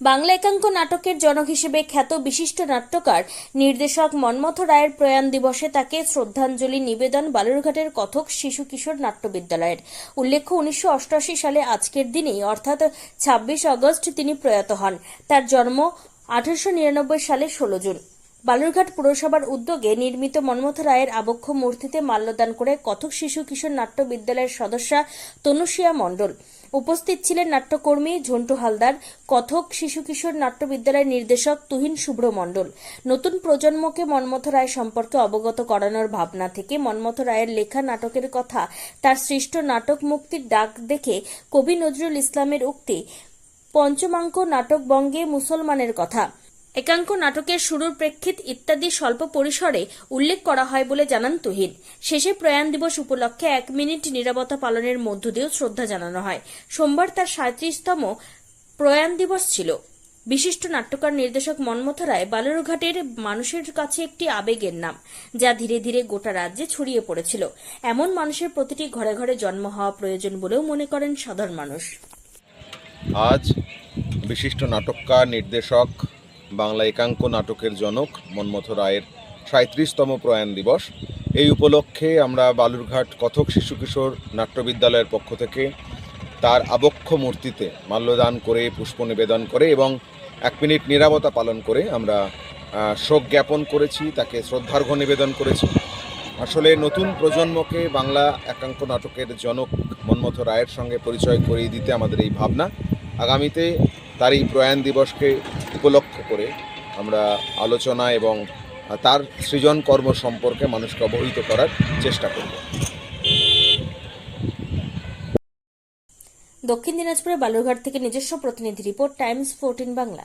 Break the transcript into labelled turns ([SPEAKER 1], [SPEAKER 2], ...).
[SPEAKER 1] বাংলা একাঙ্ক নাটকের জনক হিসেবে খ্যাত বিশিষ্ট নাট্যকার নির্দেশক মন্মথ রায়ের প্রয়াণ দিবসে তাকে শ্রদ্ধাঞ্জলি নিবেদন বালুরঘাটের কথক শিশু কিশোর নাট্য বিদ্যালয়ের উল্লেখ্য, উনিশশো অষ্টআশি সালে আজকের দিনেই, অর্থাৎ ছাব্বিশ আগস্ট, তিনি প্রয়াত হন। তার জন্ম আঠারোশো নিরানব্বই সালে ষোলো জুন। বালুরঘাট পুরসভার উদ্যোগে নির্মিত মন্মথ রায়ের আবক্ষ মূর্তিতে মাল্যদান করে কথক শিশু কিশোর নাট্য বিদ্যালয়ের সদস্যা তনুশিয়া মণ্ডল। উপস্থিত ছিলেন নাট্যকর্মী ঝন্টু হালদার, কথক শিশু কিশোর নাট্য বিদ্যালয়ের নির্দেশক তুহিন শুভ্র মণ্ডল। নতুন প্রজন্মকে মন্মথ রায় সম্পর্কে অবগত করানোর ভাবনা থেকে মন্মথ রায়ের লেখা নাটকের কথা, তার সৃষ্ট নাটক মুক্তির ডাক দেখে কবি নজরুল ইসলামের উক্তি, পঞ্চমাঙ্ক নাটক বঙ্গে মুসলমানের কথা। একাঙ্ক নাটকের শুরুর প্রেক্ষিত ইত্যাদি স্বল্প পরিসরে উল্লেখ করা হয় বলে জানান তুহিন। শেষে প্রয়াণ দিবস উপলক্ষে এক মিনিট নিরাপত্তা পালনের মধ্য দিয়েও শ্রদ্ধা জানানো হয়। সোমবার তার সাঁত্রিশতম প্রয়াণ দিবস ছিল। বিশিষ্ট নাট্যকার নির্দেশক মন্মথ রায় বালুরঘাটের মানুষের কাছে একটি আবেগের নাম, যা ধীরে ধীরে গোটা রাজ্যে ছড়িয়ে পড়েছিল। এমন মানুষের প্রতিটি ঘরে ঘরে জন্ম হওয়া প্রয়োজন বলেও মনে করেন সাধারণ মানুষ।
[SPEAKER 2] আজ বিশিষ্ট নাটককার নির্দেশক বাংলা একাঙ্ক নাটকের জনক মন্মথ রায়ের সাঁত্রিশতম প্রয়াণ দিবস। এই উপলক্ষে আমরা বালুরঘাট কথক শিশু কিশোর নাট্য বিদ্যালয়ের পক্ষ থেকে তার আবক্ষ মূর্তিতে মাল্যদান করে, পুষ্প নিবেদন করে এবং এক মিনিট নিরাপত্তা পালন করে আমরা শোক জ্ঞাপন করেছি, তাকে শ্রদ্ধার্ঘ্য নিবেদন করেছি। আসলে নতুন প্রজন্মকে বাংলা একাঙ্ক নাটকের জনক মন্মথ রায়ের সঙ্গে পরিচয় করিয়ে দিতে আমাদের এই ভাবনা। আগামীতে তার এই প্রয়াণ দিবসকে উপলক্ষ করে আমরা আলোচনা এবং তার সৃজন কর্ম সম্পর্কে মানুষকে অবহিত করার চেষ্টা করব।
[SPEAKER 1] দক্ষিণ দিনাজপুরের বালুরঘাট থেকে নিজস্ব প্রতিনিধি রিপোর্ট, টাইমস, ফোরটিন বাংলা।